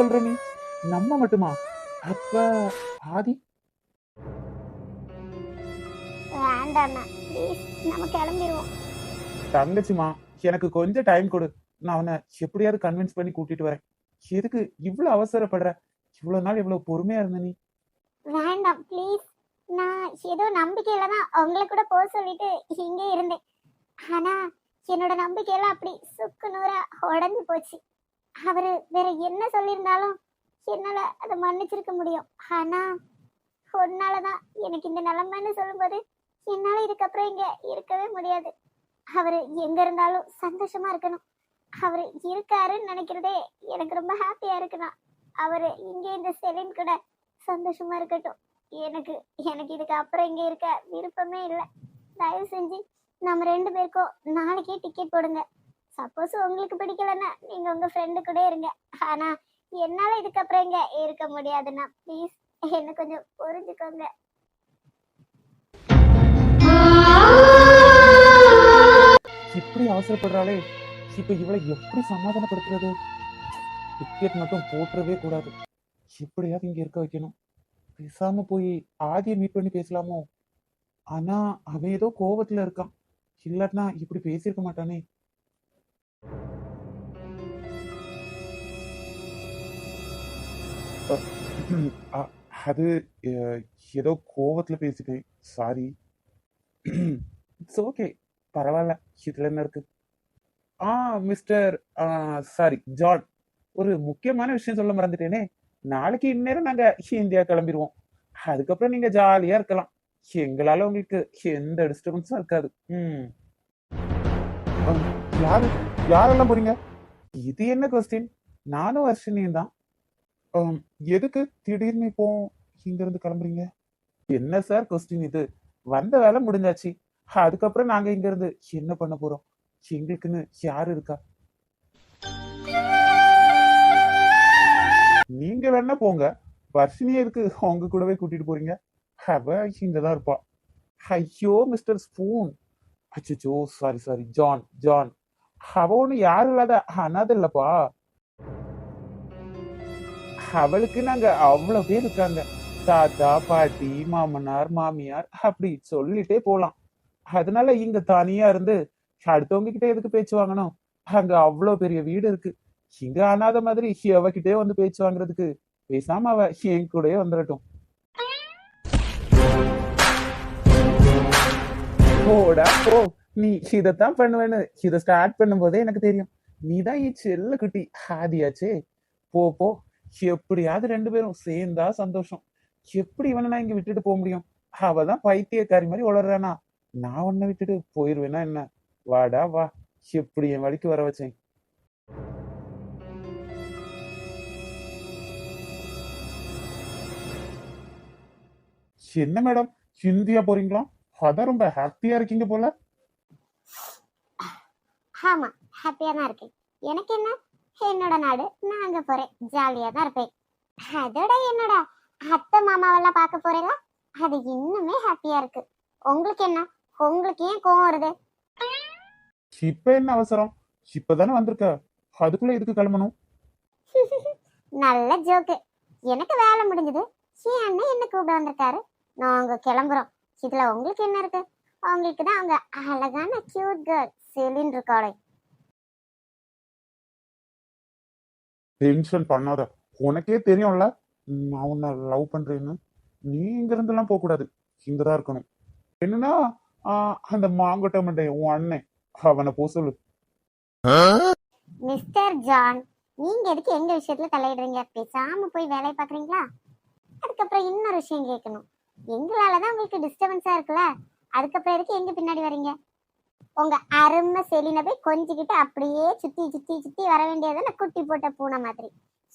சொல்ற நீ நம்ம மட்டுமா? அப்ப ஆதி? ப்ளீஸ் நம்ம கிளம்பிடுவோம் தங்கச்சிமா எனக்கு கொஞ்சம் டைம் கொடு. நான் அவனை எப்படியாவது கன்வின்ஸ் பண்ணி கூட்டிட்டு வரேன். எதுக்கு இவ்வளவு அவசரப்படுற? இவ்வளவு நாள் இவ்வளவு பொறுமையா இருந்த நீ? வேண்டாம் ப்ளீஸ் நான் ஏதோ நம்பிக்கையில தான் உங்களை கூட போக சொல்லிட்டு இங்கே இருந்தேன். ஆனா என்னோட நம்பிக்கையெல்லாம் அப்படி சுக்கு நூறா உடஞ்சு போச்சு. அவரு வேற என்ன சொல்லியிருந்தாலும் என்னால அதை மன்னிச்சிருக்க முடியும். ஆனா ஒன்னாலதான் எனக்கு இந்த நிலைமைன்னு சொல்லும்போது என்னால இதுக்கப்புறம் இங்க இருக்கவே முடியாது. அவரு எங்க இருந்தாலும் சந்தோஷமா இருக்கணும். அவரு இருக்காருன்னு நினைக்கிறதே எனக்கு ரொம்ப ஹாப்பியா இருக்குண்ணா அவரு இங்க இந்த செலின் கூட சந்தோஷமா இருக்கட்டும். எனக்கு எனக்கு இதுக்கு அப்புறம் இங்க இருக்க விருப்பமே இல்லை. தயவு செஞ்சு நம்ம ரெண்டு பேருக்கும் நாளைக்கே டிக்கெட் போடுங்க. சப்போஸ் உங்களுக்கு பிடிக்கலன்னா நீங்க உங்க ஃப்ரெண்டு கூட இருங்க. ஆனா என்னால இதுக்கப்புறம் இங்க இருக்க முடியாதுண்ணா ப்ளீஸ் என்ன கொஞ்சம் புரிஞ்சுக்கோங்க. இப்படி அவசரப்படுறாளே. இப்ப இவளை எப்படி சமாதானப்படுத்துறது? டிக்கெட் மட்டும் போட்டுறவே கூடாது. எப்படியாவது இங்க இருக்க வைக்கணும். பேசாம போய் ஆதியை மீட் பண்ணி பேசலாமோ? ஆனா அவன் ஏதோ கோவத்துல இருக்கான். இல்லாட்டினா இப்படி பேசியிருக்க மாட்டானே. அ- அது ஏதோ கோவத்துல பேசிட்டேன் சாரி இட்ஸ் ஓகே பரவாயில்ல இதுல என்ன இருக்கு ஆ மிஸ்டர் சாரி ஜான் ஒரு முக்கியமான விஷயம் சொல்ல மறந்துட்டேனே நாளைக்கு இந்நேரம் நாங்க இந்தியா கிளம்பிடுவோம் அதுக்கப்புறம் நீங்க ஜாலியா இருக்கலாம் எங்களால உங்களுக்கு எந்த டிஸ்டர்பன்ஸும் இருக்காது ம் யாரு யாரெல்லாம் போறீங்க? இது என்ன கொஸ்டின் நானும் வர்ஷினியும் தான். எதுக்கு திடீர்னு இப்போ இங்கிருந்து கிளம்புறீங்க? என்ன சார் கொஸ்டின் இது? வந்த வேலை முடிஞ்சாச்சு. அதுக்கப்புறம் நாங்க இங்க இருந்து என்ன பண்ண போறோம்? எங்களுக்குன்னு யாரு இருக்கா? நீங்க வேணா போங்க. வர்ஷினி எதுக்கு உங்க கூடவே கூட்டிட்டு போறீங்க? அவ இங்கதான் இருப்பா. ஐயோ மிஸ்டர் ஸ்பூன். அச்சோ சாரி சாரி ஜான் ஜான். அவ ஒண்ணு யாரும் இல்லாத அனாதை இல்லப்பா. அவளுக்கு நாங்க அவ்வளவு பேர் இருக்காங்க. தாத்தா பாட்டி மாமனார் மாமியார் அப்படி சொல்லிட்டே போலாம். அதனால இங்க தனியா இருந்து அடுத்தவங்க கிட்ட எதுக்கு பேச்சு வாங்கணும்? அங்க அவ்வளவு பெரிய வீடு இருக்கு. இங்க அனாத மாதிரி அவகிட்டே வந்து பேச்சு வாங்குறதுக்கு பேசாம அவ என் கூடயே வந்துடட்டும் போடா போ. நீ இதைத்தான் பண்ணுவேன்னு இதை ஸ்டார்ட் பண்ணும்போதே எனக்கு தெரியும். நீதான் ஈச்சு செல்ல குட்டி. ஹாதியாச்சே. போ போ. எப்படியாவது ரெண்டு பேரும் சேர்ந்தா சந்தோஷம். எப்படி இவனை நான் இங்க விட்டுட்டு போக முடியும்? அவதான் பைத்தியக்காரி மாதிரி உளறானா நான் உன்னை விட்டுட்டு போயிருவேனா என்ன? வாடா வா. எப்படி என் வழிக்கு வர வச்சேன்? என்ன மேடம்? ஹிந்தியா போறீங்களா? அதான் ரொம்ப ஹாப்பியா இருக்கீங்க போல. ஆமா ஹாப்பியா தான் இருக்கேன். எனக்கு என்ன? என்னோட நாடு நான் அங்க போறேன். ஜாலியா தான் இருப்பேன். அதோட என்னோட அத்தை மாமாவெல்லாம் பார்க்க போறேங்க அது இன்னுமே ஹாப்பியா இருக்கு. உங்களுக்கு என்ன? உங்களுக்கு ஏன் கோவம் வருது? இப்ப என்ன அவசரம்? இப்பதானே வந்திருக்க. அதுக்குள்ள எதுக்கு கிளம்பணும்? நல்ல ஜோக்கு எனக்கு வேலை முடிஞ்சது. என் அண்ணன் என்ன கூப்பிட வந்திருக்காரு? நாங்க கிளம்புறோம். இதுல உங்களுக்கு என்ன இருக்கு? உங்களுக்கு தான் அவங்க அழகான கியூட் கேர்ள் செலின் இருக்காளே. டென்ஷன் பண்ணாத. உனக்கே தெரியும்ல நான் உன்னை லவ் பண்றேன்னு. நீ இங்க இருந்து எல்லாம் போக கூடாது இங்கதான் இருக்கணும். என்னன்னா அந்த மாங்கொட்டை மண்டை உன் அண்ணன் அவனை போ சொல்லு. மிஸ்டர் ஜான் நீங்க எதுக்கு எங்க விஷயத்துல தலையிடுறீங்க? பேசாம போய் வேலையை பாக்குறீங்களா அதுக்கப்புறம் இன்னொரு விஷயம் கேட்கணும். எங்களாலதான் உங்களுக்கு டிஸ்டர்பன்ஸா இருக்குல்ல? அதுக்கப்புறம் எதுக்கு எங்க பின்னாடி வரீங்க? உங்க அருமை செலின போய் கொஞ்சிக்கிட்டு அப்படியே சுத்தி சுத்தி சுத்தி வர வேண்டியதுன்னு குட்டி போட்ட பூனை மாதிரி.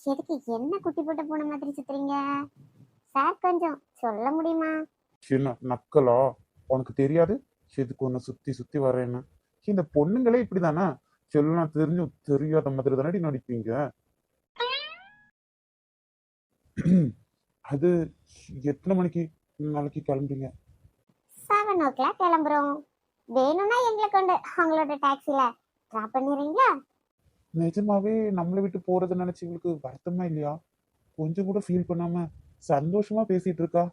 எதுக்கு என்ன குட்டி போட்ட பூனை மாதிரி சுத்துறீங்க? சார் கொஞ்சம் சொல்ல முடியுமா? சின்ன நக்கலோ? உனக்கு தெரியாது? இதுக்கு ஒன்று சுத்தி சுத்தி வரேன்னு. இந்த பொண்ணுங்களே இப்படிதானா? சொல்லலாம் தெரிஞ்சு தெரியாத மாதிரி தானடி நடிப்பீங்க? அது எத்தனை மணிக்கு நாளைக்கு கிளம்புறீங்க? செவன் ஓ கிளாக் கிளம்புறோம். வேணும்னா எங்களை கொண்டு அவங்களோட டாக்ஸில ட்ராப் பண்ணிடுறீங்களா? நிஜமாவே நம்மளை விட்டு போறது நினைச்சு இவளுக்கு வருத்தமா இல்லையா? கொஞ்சம் கூட ஃபீல் பண்ணாம சந்தோஷமா பேசிட்டு இருக்கா?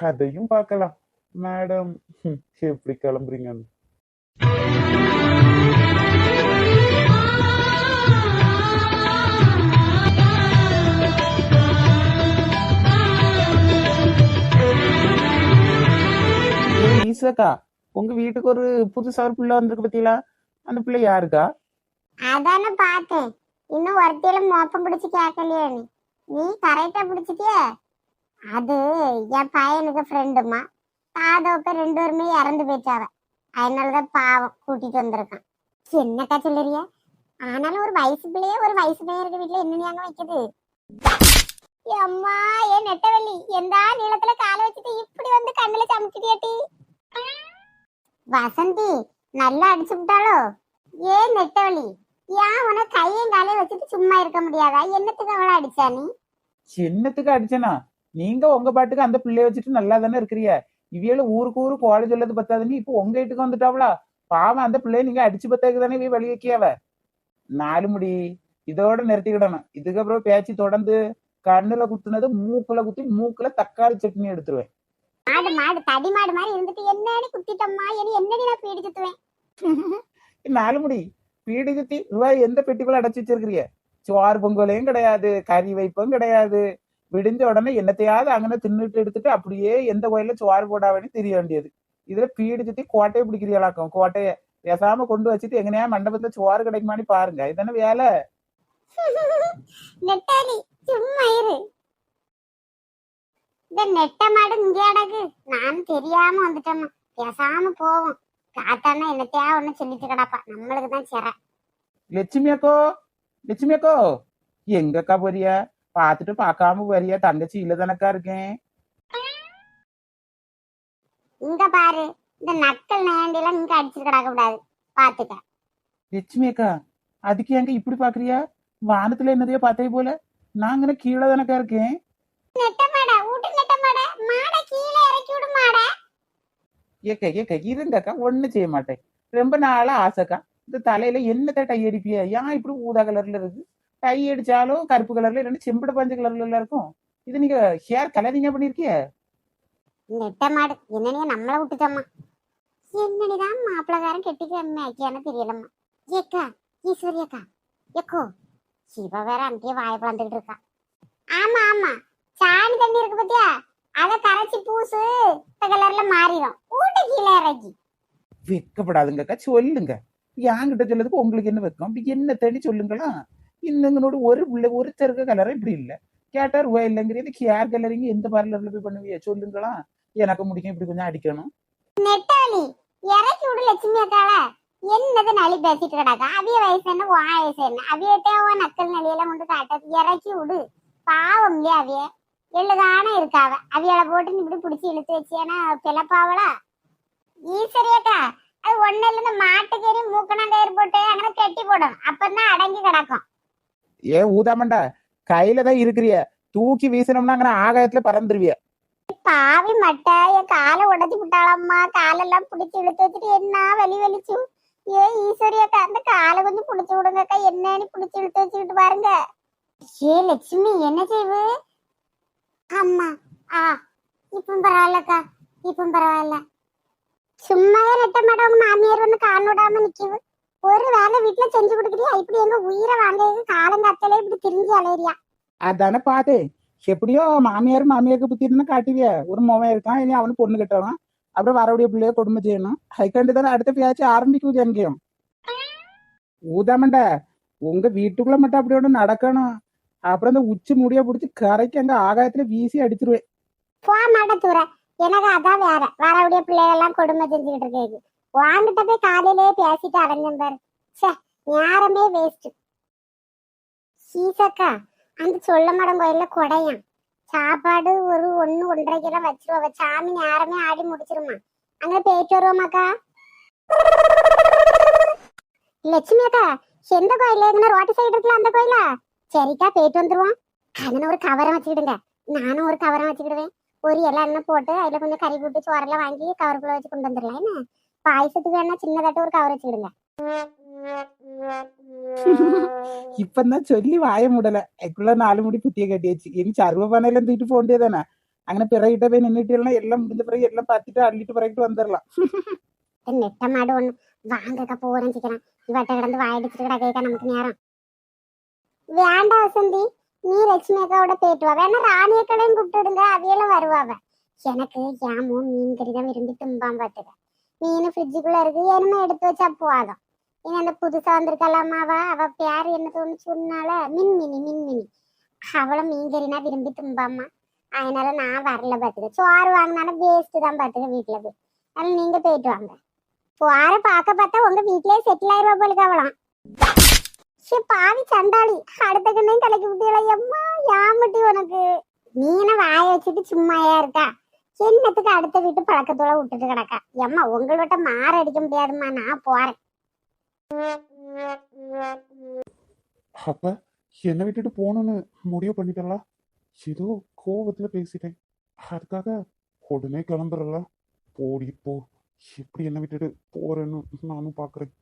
அதையும் பார்க்கலாம். மேடம் எப்படி கிளம்புறீங்கன்னு? ஏய் உங்க வீட்டுக்கு ஒரு புதுசா ஒரு பிள்ளை வந்திருக்கு பத்தியா அந்த பிள்ளை யாருக்கா? அதானே பார்த்தேன். இன்னும் ஒருத்தையில மோப்பம் பிடிச்சு கேட்கலையே நீ. நீ கரெக்டா பிடிச்சிட்டிய? அது என் பையனுக்கு ஃப்ரெண்டுமா தாதோப்ப ரெண்டு பேருமே இறந்து போயிட்டாவ. அதனாலதான் பாவம் கூட்டிட்டு வந்திருக்கான். என்னக்கா சொல்லுறிய? ஆனாலும் ஒரு வயசு பிள்ளையே ஒரு வயசு பையன் இருக்க வீட்டுல என்ன அங்க வைக்குது. அம்மா ஏன் நெட்டவல்லி எந்த நீளத்துல காலை வச்சுட்டு இப்படி வந்து கண்ணுல சமைச்சிட்டியாட்டி வசந்தி நல்லா அடிச்சு விட்டாளோ? ஏன் நெட்டவழி ஏன் உன கையும் காலையும் வச்சுட்டு சும்மா இருக்க முடியாதா? என்னத்துக்கு அவளை அடிச்சா நீ? என்னத்துக்கு அடிச்சனா? நீங்க உங்க பாட்டுக்கு அந்த பிள்ளைய வச்சுட்டு நல்லா தானே இருக்கிறிய இவியல ஊருக்கு ஊரு கோழை சொல்லது பத்தாதுன்னு இப்போ உங்க வீட்டுக்கு வந்துட்டாவளா? பாவம் அந்த பிள்ளைய நீங்க அடிச்சு பத்தாக்கு தானே வழி வைக்கியாவ? நாலு முடி. இதோட நிறுத்திக்கிடணும். இதுக்கப்புறம் பேச்சு தொடர்ந்து கண்ணுல குத்துனது மூக்குல குத்தி மூக்குல தக்காளி சட்னி எடுத்துருவேன். மாடு மாடு தடி மாடு மாதிரி இருந்துட்டு என்னடி குத்திட்டம்மா? இனி என்னடி நான் பீடி சுத்துவேன்? நாலு முடி பீடி குத்தி ரூபாய் எந்த பெட்டிக்குள்ள அடைச்சு வச்சிருக்கிறிய? சோறு பொங்கலையும் கிடையாது கறி வைப்பும் கிடையாது. விடிஞ்ச உடனே என்னத்தையாவது அங்கன தின்னுட்டு எடுத்துட்டு அப்படியே எந்த கோயில சோறு போடாவன்னு தெரிய வேண்டியது. இதுல பீடி சுத்தி கோட்டையை பிடிக்கிறியாளாக்கும்? கோட்டைய பேசாம கொண்டு வச்சுட்டு எங்கனையா மண்டபத்துல சோறு கிடைக்குமான்னு பாருங்க. இதானே வேலை? சும்மா இரு. இந்த நெட்ட மாடு இங்க அடகு. நான் தெரியாம வந்துட்டேம்மா. பேசாம போவோம். காத்தானா என்னத்தையா ஒண்ணு சொல்லிட்டு கிடப்பா. நம்மளுக்கு தான் சிற. லட்சுமி அக்கோ லட்சுமி அக்கோ எங்கக்கா போறியா? பார்த்துட்டு பார்க்காம போறியா? தங்கச்சி இல்ல தானக்கா இருக்கேன். இங்க பாரு. இந்த நக்கல் நேண்டிலாம் இங்க அடிச்சுட்டு கிடக்க கூடாது. பாத்துக்க லட்சுமி அக்கா அதுக்கு எங்க இப்படி பாக்குறியா வானத்துல என்னதையோ பார்த்தே போல. நாங்க கீழே தானக்கா இருக்கேன் நெட்ட மாடா வீட்டு நெட்ட மாடா மாடை கீழே இறக்கி விடு மாடா ஏக்க ஏக்க இருங்கக்கா ஒண்ணும் செய்ய மாட்டேன். ரொம்ப நாளா ஆசைக்கா. இந்த தலையில என்னத்த டை அடிப்பிய? ஏன் இப்படி ஊதா கலர்ல இருக்கு? டை அடிச்சாலும் கருப்பு கலர்ல இல்லைன்னா செம்பட பஞ்சு கலர்ல இருக்கும். இது நீங்க ஹேர் கலரிங்க பண்ணிருக்கிய நெட்ட மாடு. நம்மள விட்டுட்டோம்மா. என்னடிதான் மாப்பிளக்காரன் கெட்டிக்கு மேய்க்கான தெரியலம்மா. ஏக்கா ஈஸ்வரி அக்கா எக்கோ சிவ வேற அங்கேயே வாய பிளந்துகிட்டு இருக்கா. ஆமா ஆமா. சாணி தண்ணி இருக்கு பத்தியா? அத கரைச்சி பூசு இந்த கலர்ல மாறிடும் ஊட்ட கீழே இறக்கி. வெக்கப்படாதுங்கக்கா சொல்லுங்க. என்கிட்ட சொல்லதுக்கு உங்களுக்கு என்ன வெக்கம்? அப்படி என்ன தேடி சொல்லுங்களா? இன்னங்களோட ஒரு பிள்ளை ஒருத்தருக்க கலர் இப்படி இல்ல. கேட்டா ரூபாய் இல்லைங்கிறது ஹேர் கலரிங் எந்த பார்லர்ல போய் பண்ணுவீங்க சொல்லுங்களா? எனக்கு முடிக்கும் இப்படி கொஞ்சம் அடிக்கணும். நெட்டாளி இறக்கி விடு லட்சுமி அக்கால என்னது நலி பேசிட்டு கிடக்கா? அவிய வயசு என்ன உன் வயசு என்ன? அவியட்டே உன் நக்கல் நலியெல்லாம் கொண்டு காட்டது இறக்கி விடு. பாவம் இல்லையா அவிய. எள்ளுதானே இருக்காவ. அவியலை போட்டு இப்படி பிடிச்சி இழுத்து வச்சியானா பிளப்பாவளா ஈஸ்வரியக்கா அது ஒண்ணு இருந்து மாட்டுக்கறி மூக்கணாங்கயிறு போட்டு அங்கே கெட்டி போடும். அப்பதான் அடங்கி கிடக்கும். ஏ ஊதாமண்டா கையில தான் இருக்கிறிய. தூக்கி வீசினோம்னா அங்கே ஆகாயத்துல பறந்துருவிய. பாவி மட்டை என் காலை உடைச்சு விட்டாளம்மா. காலெல்லாம் பிடிச்சி இழுத்து வச்சுட்டு என்ன வலி வலிச்சு? ஏ ஈஸ்வரியக்கா அந்த காலை கொஞ்சம் பிடிச்சு விடுங்கக்கா. என்னன்னு பிடிச்சி இழுத்து வச்சுக்கிட்டு பாருங்க. ஏ லட்சுமி என்ன செய்வு? அம்மா ஆ. இப்போ பரவாயில்லக்கா. இப்போ பரவாயில்ல. சும்மாவே நெட்ட மாட்டோம் உங்க மாமியார் ஒண்ணு கால் விடாம நிக்குது ஒரு வேலை வீட்டுல செஞ்சு கொடுக்குறியா? இப்படி எங்க உயிரை வாங்க காலங்காத்தாலே இப்படி திரிஞ்சு அலையிறியா? அதானே பார்த்தேன் எப்படியோ மாமியார் மாமியாருக்கு புத்தி இருந்தா காட்டுவிய? ஒரு மோவன் இருக்கான் இனி அவனு பொண்ணு கட்டவன் அப்புறம் வரவுடைய பிள்ளைய குடும்பம் செய்யணும். அதுக்காண்டி தானே அடுத்த பேச்சு ஆரம்பிக்குது எங்கேயும் ஊதாமண்ட உங்க வீட்டுக்குள்ள மட்டும் அப்படி ஒன்று நடக்கணும். அப்புறம் இந்த உச்சி முடிய பிடிச்சி கரைக்கு அந்த ஆகாயத்துல வீசி அடிச்சிருவேன் போக மாட்டேன் தூர. எனக்கு அதான் வேற. வரவுடைய பிள்ளைகள்லாம் கொடுமை செஞ்சுக்கிட்டு இருக்கு வாங்கிட்ட போய் காலையிலேயே பேசிட்டு அடைஞ்சேன் பாரு. சே நேரமே வேஸ்ட் சீசக்கா அந்த சொல்ல மடம் கோயில்ல கொடையாம். சாப்பாடு ஒரு ஒண்ணு ஒன்றரை கிலோ வச்சிருவா. சாமி நேரமே ஆடி முடிச்சிருமா. அங்க போயிட்டு வருவோமாக்கா? லட்சுமி அக்கா எந்த கோயில்? ரோட்டு சைடு இருக்குல்ல அந்த கோயிலா? சரிக்கா போயிட்டு வந்துருவோம். அதன ஒரு கவரம் வச்சுக்கிடுங்க. நானும் ஒரு கவரம் வச்சுக்கிடுவேன். ஒரு இலை எண்ணெய் போட்டு அதுல கொஞ்சம் கறி போட்டு சோறெல்லாம் வாங்கி கவருக்குள்ள வச்சு கொண்டு வந்துடலாம் என்ன? பாயசத்துக்கு வேணா சின்னதாட்ட ஒரு கவர் வச்சுக்கிடுங்க. இப்பதான் சொல்லி வாய முடல. அதுக்குள்ள நாலு முடி புத்திய கட்டியாச்சு. இனி சர்வ பானையில தூக்கிட்டு போக வேண்டியதானே அங்கே பிறகிட்ட போய் நின்றுட்டு எல்லாம் முடிஞ்ச பிறகு எல்லாம் பார்த்துட்டு அள்ளிட்டு பிறகிட்டு வந்துடலாம். நெட்ட மாடு ஒண்ணு. வாங்கக்கா போறேன் சீக்கிரம் இவட்ட கிடந்து வாயடிச்சுட்டு கிடக்கா நமக்கு நேரம். வேண்டாம் வசந்தி. நீ லட்சுமி அக்காவோட போயிட்டு வா. வேணா ராணி அக்களையும் கூப்பிட்டுடுங்க. அவையெல்லாம் வருவாவ எனக்கு ஏமோ மீன் கறி தான் விரும்பி தும்பான் பார்த்துக்க மீன் ஃப்ரிட்ஜுக்குள்ள இருக்கு. எருமை எடுத்து வச்சா போதும். இனி அந்த புதுசா வந்திருக்கலாமாவா அவ? பேர் என்ன தோணு சொன்னால? மின்மினி மின்மினி. அவளை மீன் கறினா விரும்பி தும்பாம்மா. அதனால நான் வரல பார்த்துக்க சோறு வாங்கினாலும் வேஸ்ட் தான் பார்த்துக்க வீட்டுல போய். அதனால நீங்க போயிட்டு வாங்க. போற பார்க்க பார்த்தா உங்க வீட்லயே செட்டில் ஆயிருவா போல கவலாம் சே பாவி சண்டாளி. அடுத்த கண்ணையும் தலைக்கு விட்டியல எம்மா யாமட்டி உனக்கு? நீன வாய வச்சுட்டு சும்மாயா இருக்கா? என்னத்துக்கு அடுத்த வீட்டு பழக்கத்தோட விட்டுட்டு கிடக்கா? எம்மா உங்களோட மாற அடிக்க முடியாதுமா நான் போறேன். அப்ப என்னை விட்டுட்டு போகணும்னு முடிவு பண்ணிட்டல ஏதோ கோபத்துல பேசிட்டேன். அதுக்காக உடனே கிளம்புறல போடி போ. எப்படி என்னை விட்டுட்டு போறேன்னு நானும் பாக்குறேன்.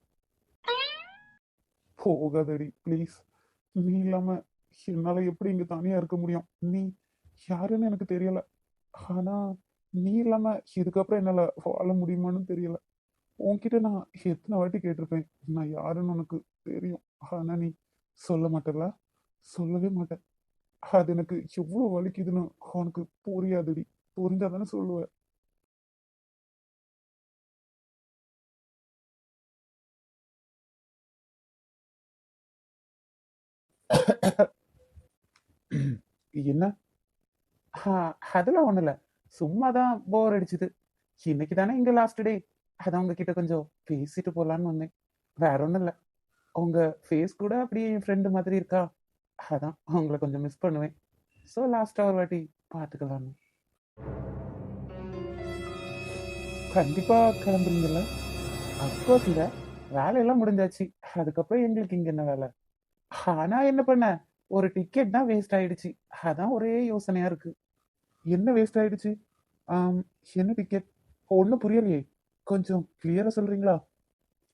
போகாதடி ப்ளீஸ் நீ இல்லாம என்னால எப்படி இங்க தனியா இருக்க முடியும்? நீ யாருன்னு எனக்கு தெரியல. ஆனா நீ இல்லாம இதுக்கப்புறம் என்னால வாழ முடியுமான்னு தெரியல. உன்கிட்ட நான் எத்தனை வாட்டி கேட்டிருப்பேன். நான் யாருன்னு உனக்கு தெரியும். ஆனா நீ சொல்ல மாட்டல சொல்லவே மாட்டேன் அது எனக்கு எவ்வளவு வலிக்குதுன்னு உனக்கு புரியாதுடி. புரிஞ்சாதானே சொல்லுவேன் என்ன? அதெல்லாம் ஒண்ணும் இல்ல. சும்மா தான் போர் அடிச்சுது. இன்னைக்கு தானே இங்க லாஸ்ட் டே அதான் உங்ககிட்ட கொஞ்சம் பேசிட்டு போலான்னு வந்தேன். வேற ஒண்ணும் இல்ல. உங்க ஃபேஸ் கூட அப்படியே என் ஃப்ரெண்டு மாதிரி இருக்கா? அதான் அவங்கள கொஞ்சம் மிஸ் பண்ணுவேன். ஸோ லாஸ்டா ஒரு வாட்டி பார்த்துக்கலான்னு கண்டிப்பா கிளம்புறீங்கல்ல? அப்கோர்ஸ் இல்லை. வேலையெல்லாம் முடிஞ்சாச்சு. அதுக்கப்புறம் எங்களுக்கு இங்க என்ன வேலை? ஆனா என்ன பண்ண? ஒரு டிக்கெட் தான் வேஸ்ட் ஆயிடுச்சு. அதான் ஒரே யோசனையா இருக்கு. என்ன வேஸ்ட் ஆயிடுச்சு? ஆம், என்ன டிக்கெட் ஒன்றும் புரியலையே. கொஞ்சம் கிளியரா சொல்றீங்களா?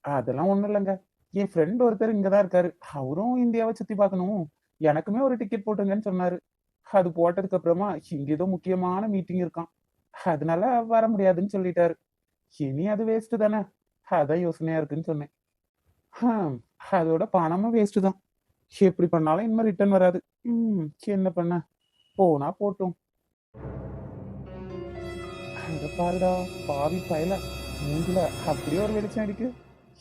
அதெல்லாம் ஒன்றும் இல்லைங்க. என் ஃப்ரெண்ட் ஒருத்தர் இங்கே தான் இருக்காரு. அவரும் இந்தியாவை சுற்றி பார்க்கணும். எனக்குமே ஒரு டிக்கெட் போட்டுங்கன்னு சொன்னாரு. அது போட்டதுக்கு அப்புறமா இங்க ஏதோ முக்கியமான மீட்டிங் இருக்கான் அதனால வர முடியாதுன்னு சொல்லிட்டாரு. இனி அது வேஸ்ட் தானே? அதான் யோசனையா இருக்குன்னு சொன்னேன். ஹம், அதோட பணமும் வேஸ்ட் தான். எப்படி பண்ணாலும் இனிமே ரிட்டர்ன் வராது. ம் என்ன பண்ண? போனா போட்டும். அங்க பாருடா பாவி பயல மூஞ்சில அப்படியே ஒரு வெளிச்சம் அடிக்கு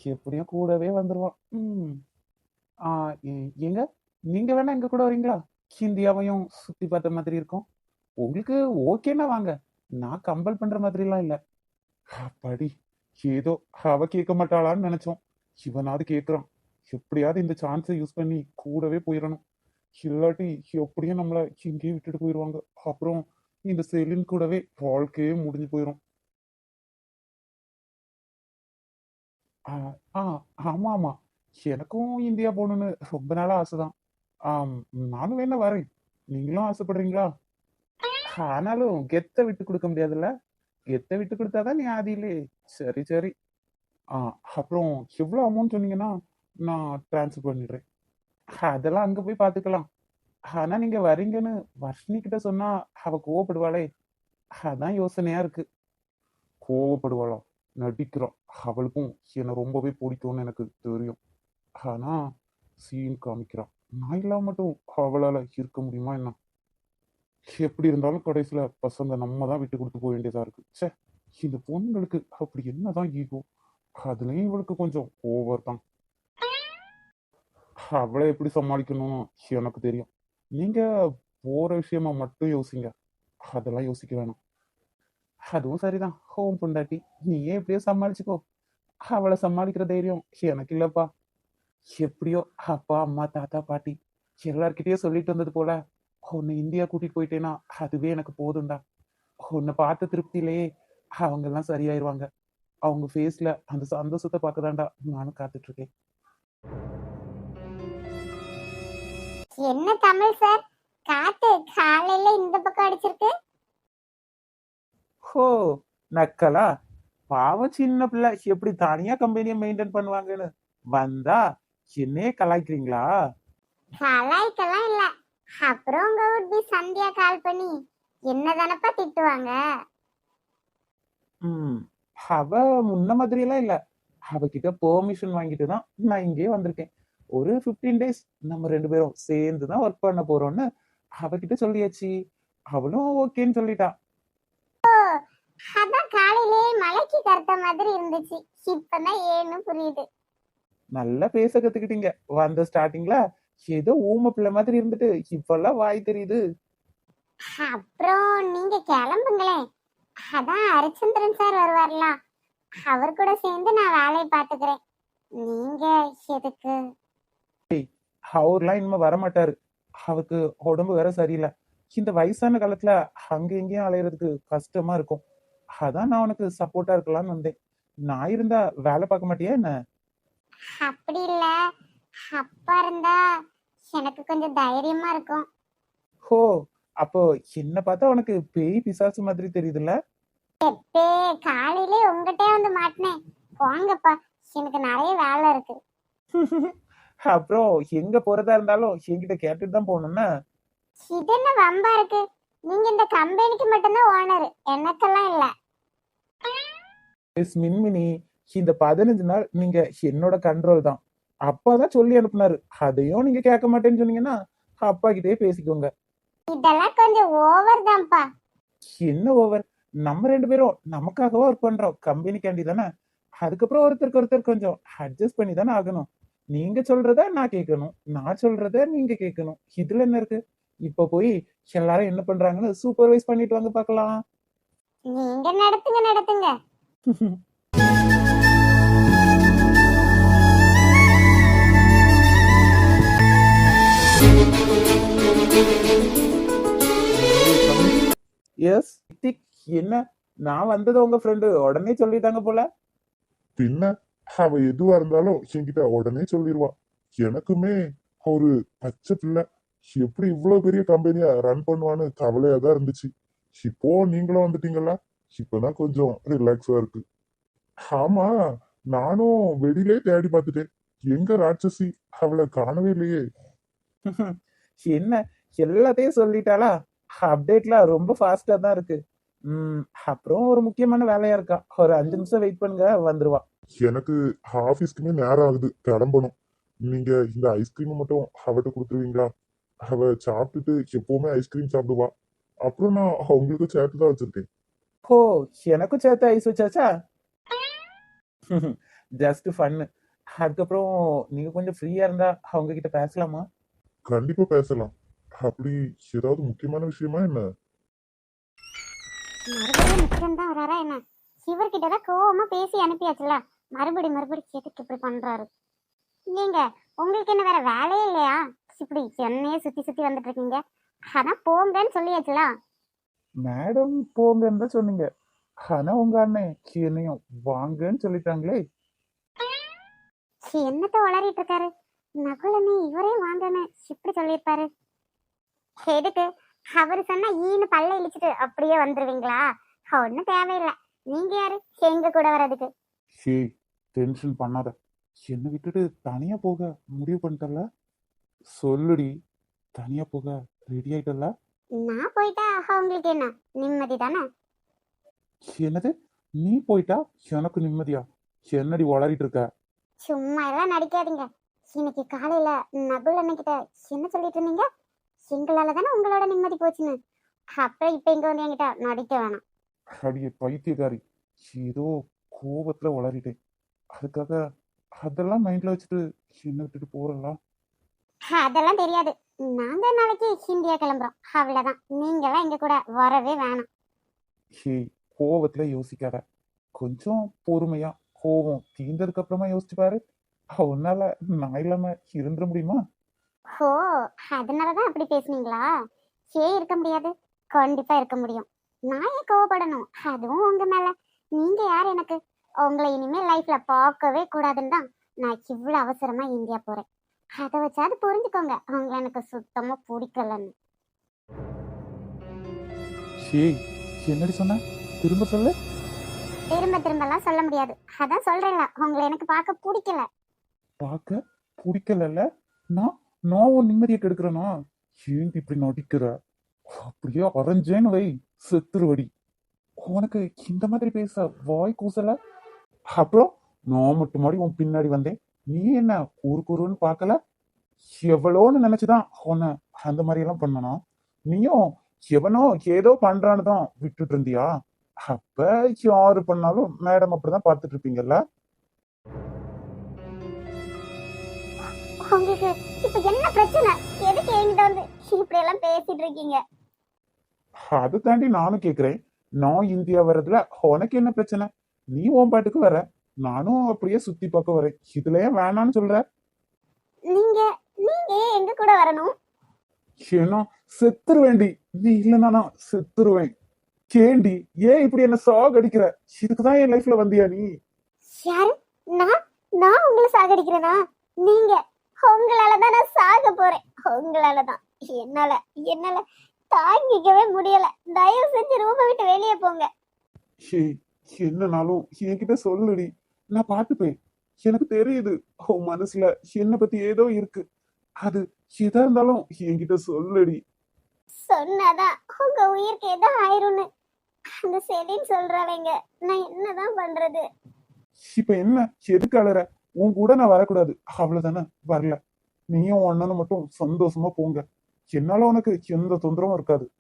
எப்படியும் கூடவே வந்துருவான். ம். ஆ எங்க? நீங்க வேணா எங்க கூட வரீங்களா? இந்தியாவையும் சுத்தி பார்த்த மாதிரி இருக்கும். உங்களுக்கு ஓகேன்னா வாங்க. நான் கம்பல் பண்ற மாதிரிலாம் இல்ல. அப்படி ஏதோ அவ கேட்க மாட்டாளான்னு நினைச்சோம். இவனாவது கேக்குறான். எப்படியாவது இந்த சான்ஸை யூஸ் பண்ணி கூடவே போயிடணும். இல்லாட்டி எப்படியும் நம்மளை இங்கேயே விட்டுட்டு போயிடுவாங்க. அப்புறம் இந்த செலின் கூடவே வாழ்க்கையே முடிஞ்சு போயிடும். ஆ ஆமா ஆமா. எனக்கும் இந்தியா போகணும்னு ரொம்ப நாளாக ஆசைதான். நானும் வேணா வரேன். நீங்களும் ஆசைப்படுறீங்களா? ஆனாலும் கெத்த விட்டு கொடுக்க முடியாதுல்ல? கெத்த விட்டு கொடுத்தாதான் நீ ஆதியிலே சரி சரி. ஆ அப்புறம் எவ்வளோ அமௌண்ட் சொன்னீங்கன்னா நான் ட்ரான்ஸ்ஃபர் பண்ணிடுறேன். அதெல்லாம் அங்க போய் பார்த்துக்கலாம். ஆனா நீங்க வரீங்கன்னு வர்ஷினி கிட்ட சொன்னா அவ கோவப்படுவாளே. அதான் யோசனையா இருக்கு. கோவப்படுவாளா? நடிக்கிறோம் அவளுக்கும் என்னை ரொம்பவே பிடிக்கும்னு எனக்கு தெரியும். ஆனா சீன் காமிக்கிறான் நான் இல்லாம மட்டும் அவளால இருக்க முடியுமா என்ன? எப்படி இருந்தாலும் கடைசியில பசங்க நம்ம தான் விட்டு கொடுத்து போக வேண்டியதா இருக்கு. ச்சே இந்த பொண்ணுங்களுக்கு அப்படி என்னதான் ஈகோ அதுலயும் இவளுக்கு கொஞ்சம் ஓவர் தான். அவளை எப்படி சமாளிக்கணும்னு எனக்கு தெரியும். நீங்க போற விஷயமா மட்டும் யோசிங்க. அதெல்லாம் யோசிக்க வேணாம். அதுவும் சரிதான். ஹோம் பொண்டாட்டி நீயே எப்படியோ சமாளிச்சுக்கோ. அவளை சமாளிக்கிற தைரியம் எனக்கு இல்லப்பா. எப்படியோ அப்பா அம்மா தாத்தா பாட்டி எல்லார்கிட்டயும் சொல்லிட்டு வந்தது போல உன்னை இந்தியா கூட்டிட்டு போயிட்டேன்னா அதுவே எனக்கு போதும்டா. உன்னை பார்த்த திருப்தியிலேயே அவங்க எல்லாம் சரியாயிருவாங்க. அவங்க ஃபேஸ்ல அந்த சந்தோஷத்தை பார்க்கதான்டா நானும் காத்துட்டு இருக்கேன். என்ன தமிழ் சார்? காத்து காலையில இந்த பக்கம் அடிச்சிருக்கு. ஹோ நக்கலா? பாவம் சின்ன பிள்ளை. எப்படி தனியா கம்பெனியை மெயின்டைன் பண்ணுவாங்கன்னு? வந்தா என்னையே கலாய்க்கிறீங்களா? கலாய்க்கெல்லாம் இல்ல. அப்புறம் உங்க உட்பி சந்தியா கால் பண்ணி என்ன தானப்பா திட்டுவாங்க? ம் அவ முன்ன மாதிரி எல்லாம் இல்ல. அவகிட்ட பெர்மிஷன் வாங்கிட்டு தான் நான் இங்கே வந்திருக்கேன். ஒரு 15 டேஸ் நம்ம ரெண்டு பேரும் சேர்ந்து தான் ஒர்க் பண்ண போறோம்னு அவகிட்ட சொல்லியாச்சு. அவளும் ஓகேன்னு சொல்லிட்டா. அதான் காலையிலே மலைக்கு கருத்த மாதிரி இருந்துச்சு. இப்பதான் ஏன்னு புரியுது. நல்லா பேச கத்துக்கிட்டீங்க. வந்த ஸ்டார்டிங்ல ஏதோ ஊமை பிள்ளை மாதிரி இருந்துட்டு இப்பெல்லாம் வாய் தெரியுது. அப்புறம் நீங்க கிளம்புங்களேன். அதான் ஹரிச்சந்திரன் சார் வருவார்ல. அவர் கூட சேர்ந்து நான் வேலையை பாத்துக்கிறேன் நீங்க எதுக்கு? அவர்லாம் இனிமே வரமாட்டாரு. அவருக்கு உடம்பு வேற சரியில்லை. இந்த வயசான காலத்துல அங்க இங்கேயும் அலையிறதுக்கு கஷ்டமா இருக்கும். அதான் நான் உனக்கு சப்போர்ட்டா இருக்கலாம்னு வந்தேன். நான் இருந்தா வேலை பார்க்க மாட்டியா என்ன? அப்படி இல்ல. அப்பா இருந்தா எனக்கு கொஞ்சம் தைரியமா இருக்கும். ஹோ அப்போ என்ன பார்த்தா உனக்கு பேய் பிசாசு மாதிரி தெரியுதுல்ல? எப்பே காலையிலே உங்ககிட்டே வந்து மாட்டினேன். போங்கப்பா எனக்கு நிறைய வேலை இருக்கு. அப்புறம் எங்க போறதா இருந்தாலும் என்கிட்ட கேட்டுட்டு தான் போகணும்னா? இது என்ன வம்பா இருக்கு? நீங்க இந்த கம்பெனிக்கு மட்டும்தான் ஓனர் எனக்கெல்லாம் இல்ல. மிஸ் மின்மினி இந்த பதினஞ்சு நாள் நீங்க என்னோட கண்ட்ரோல் தான். அப்பா தான் சொல்லி அனுப்புனாரு. அதையும் நீங்க கேட்க மாட்டேன்னு சொன்னீங்கன்னா அப்பா கிட்டே பேசிக்கோங்க. இதெல்லாம் கொஞ்சம் ஓவர் தான்ப்பா. என்ன ஓவர் நம்ம ரெண்டு பேரும் நமக்காகவா ஒர்க் பண்றோம். கம்பெனிக்காண்டி தானே? அதுக்கப்புறம் ஒருத்தருக்கு ஒருத்தர் கொஞ்சம் அட்ஜஸ்ட் பண்ணி தானே ஆகணும். நீங்க சொல்றத நான் கேட்கணும் நான் சொல்றத நீங்க கேட்கணும் இதுல என்ன இருக்கு? இப்ப போய் எல்லாரும் என்ன பண்றாங்கன்னு சூப்பர்வைஸ் பண்ணிட்டு வாங்க பார்க்கலாம் நீங்க நடத்துங்க நடத்துங்க. எஸ் என்ன? நான் வந்தது உங்க ஃப்ரெண்டு உடனே சொல்லிட்டாங்க போல. பின்ன? அவ எதுவா இருந்தாலும் என்கிட்ட உடனே சொல்லிடுவா எனக்குமே ஒரு பச்சை பிள்ளை. எப்படி இவ்வளவு பெரிய கம்பெனியா ரன் பண்ணுவான்னு கவலையா தான் இருந்துச்சு. இப்போ நீங்களும் வந்துட்டீங்களா? இப்பதான் கொஞ்சம் ரிலாக்ஸா இருக்கு. ஆமா நானும் வெளியிலே தேடி பார்த்துட்டேன். எங்க ராட்சசி அவளை காணவே இல்லையே. என்ன எல்லாத்தையும் சொல்லிட்டாளா? அப்டேட்லாம் ரொம்ப ஃபாஸ்டா தான் இருக்கு. ம் அப்புறம் ஒரு முக்கியமான வேலையா இருக்கா? ஒரு அஞ்சு நிமிஷம் வெயிட் பண்ணுங்க வந்துருவா. எனக்கு ஆபீஸ்க்குமே நேரம் ஆகுது கிளம்பணும். நீங்க இந்த ஐஸ்கிரீம் மட்டும் அவட்ட கொடுத்துருவீங்களா? அவ சாப்பிட்டுட்டு எப்பவுமே ஐஸ்கிரீம் சாப்பிடுவா. அப்புறம் நான் உங்களுக்கு சேர்த்து தான் வச்சிருக்கேன். ஓ எனக்கும் சேர்த்து ஐஸ் வச்சாச்சா? ஜஸ்ட் ஃபன்னு அதுக்கப்புறம் நீங்க கொஞ்சம் ஃப்ரீயா இருந்தா அவங்க கிட்ட பேசலாமா? கண்டிப்பா பேசலாம். அப்படி ஏதாவது முக்கியமான விஷயமா என்ன? மறுபடியும் நிச்சயம் தான் வராரா என்ன? இவர்கிட்ட தான் கோவமா பேசி அனுப்பியாச்சுல. மறுபடி மறுபடி எதுக்கு இப்படி பண்றாரு. நீங்க உங்களுக்கு என்ன வேற வேலையே இல்லையா? இப்படி என்னையே சுத்தி சுத்தி வந்துட்டு இருக்கீங்க. அதான் போங்கன்னு சொல்லியாச்சுல? மேடம் போங்கன்னு தான் சொன்னீங்க. ஆனா உங்க அண்ணன் என்னையும் வாங்கன்னு சொல்லிட்டாங்களே. என்னத்த உளறிட்டு இருக்காரு? நகுலனே இவரே வாங்கன்னு இப்படி சொல்லியிருப்பாரு. எதுக்கு? அவரு சொன்னா ஈன்னு பல்ல இழிச்சிட்டு அப்படியே வந்துருவீங்களா? ஒன்னும் தேவையில்லை. நீங்க யாரு? எங்க கூட வர்றதுக்கு? டென்ஷன் பண்ணாத. என்னை விட்டுட்டு தனியா போக முடிவு பண்ணிட்டல சொல்லுடி. தனியா போக ரெடி ஆயிட்டல நான் போயிட்டா உங்களுக்கு என்ன? நிம்மதி தானே? என்னது? நீ போயிட்டா? எனக்கு நிம்மதியா? என்னடி உளறிட்டு இருக்க? சும்மா எல்லாம் நடிக்காதீங்க. இன்னைக்கு காலையில நகுல் அண்ணகிட்ட என்ன சொல்லிட்டு இருந்தீங்க? எங்களால தானே உங்களோட நிம்மதி போச்சுன்னு. அப்புறம் இப்ப இங்க வந்து என்கிட்ட நடிக்க வேணாம். அடியே பைத்தியக்காரி. ஏதோ கோபத்துல உளறிட்டேன். அதுக்காக அதெல்லாம் மைண்ட்ல வச்சுட்டு என்ன விட்டுட்டு போறலாம் அதெல்லாம் தெரியாது. நாங்க நாளைக்கு இந்தியா கிளம்புறோம். அவ்வளவுதான். நீங்களாம் எங்க கூட வரவே வேணாம். ஹே கோவத்துல யோசிக்காத. கொஞ்சம் பொறுமையா கோவம் தீர்ந்ததுக்கு அப்புறமா யோசிச்சு பாரு. உன்னால நான் இல்லாம இருந்துட முடியுமா? ஓ அதனாலதான் அப்படி பேசுனீங்களா? ஏன் இருக்க முடியாது. கண்டிப்பா இருக்க முடியும். நான் ஏன் கோவப்படணும்? அதுவும் உங்க மேல. நீங்க யார் எனக்கு? உங்களை இனிமே லைஃப்ல பார்க்கவே கூடாதுன்னு தான் நான் இவ்வளவு அவசரமா இந்தியா போறேன். அதை வச்சாது புரிஞ்சுக்கோங்க உங்களை எனக்கு சுத்தமா பிடிக்கலன்னு. என்னடி சொன்ன? திரும்ப சொல்லு. திரும்ப திரும்பலாம் சொல்ல முடியாது. அதான் சொல்றேன்ல உங்களை எனக்கு பார்க்க பிடிக்கல. பார்க்க பிடிக்கலல்ல? நான் நான் நிம்மதியை கெடுக்கிறேனா? ஏன் இப்படி நடிக்கிற? அப்படியே அரைஞ்சேன்னு வை செத்துருவடி. உனக்கு இந்த மாதிரி பேச வாய் கூசல? அப்புறம் நான் மட்டும் மாடி உன் பின்னாடி வந்தேன். நீ என்ன கூறு கூறுன்னு பார்க்கல? எவ்வளோன்னு நினைச்சுதான் உன்னை அந்த மாதிரி எல்லாம் பண்ணனா? நீயும் எவனோ ஏதோ பண்றான்னு தான் விட்டுட்டு இருந்தியா? அப்ப யாரு பண்ணாலும் மேடம் அப்படிதான் பார்த்துட்டு இருப்பீங்கல்ல? உங்களுக்கு இப்ப என்ன பிரச்சனை? எதுக்கு என்கிட்ட வந்து இப்படி எல்லாம் பேசிட்டு இருக்கீங்க? அதை தாண்டி நானும் கேக்குறேன். நான் இந்தியா வர்றதுல உனக்கு என்ன பிரச்சனை? நீ உன் பாட்டுக்கு வர. நானும் அப்படியே சுத்தி பார்க்க வரேன். இதுல ஏன் வேணாம்னு சொல்ற? நீங்க நீங்க எங்க கூட வரணும்? ஏன்னா செத்துருவேண்டி. நீ இல்லைன்னா நான் செத்துருவேன். கேண்டி ஏன் இப்படி என்ன சாகடிக்கிற? இதுக்குதான் என் லைஃப்ல வந்தியா நீ? யாரு? நான்? நான் உங்களை சாகடிக்கிறேனா? நீங்க உங்களாலதான் நான் சாக போறேன். உங்களாலதான். என்னால என்னால தாங்கிக்கவே முடியல. தயவு செஞ்சு ரூமை விட்டு வெளியே போங்க. என்னனாலும் என்கிட்ட சொல்லுடி. நான் பார்த்துப்பேன். எனக்கு தெரியுது. உன் மனசுல என்னை பத்தி ஏதோ இருக்கு. அது எதா இருந்தாலும் என்கிட்ட சொல்லுடி. சொன்னாதான் உங்க உயிருக்கு எதோ ஆயிரும்னு. அந்த செலின்னு சொல்றாங்க நான் என்னதான் பண்றது? இப்ப என்ன? எதுக்கு அழற உன் கூட நான் வரக்கூடாது. அவ்வளவுதானே? வரல. நீயும் அண்ணனும் மட்டும் சந்தோஷமா போங்க. என்னால உனக்கு எந்த தொந்தரவும் இருக்காது.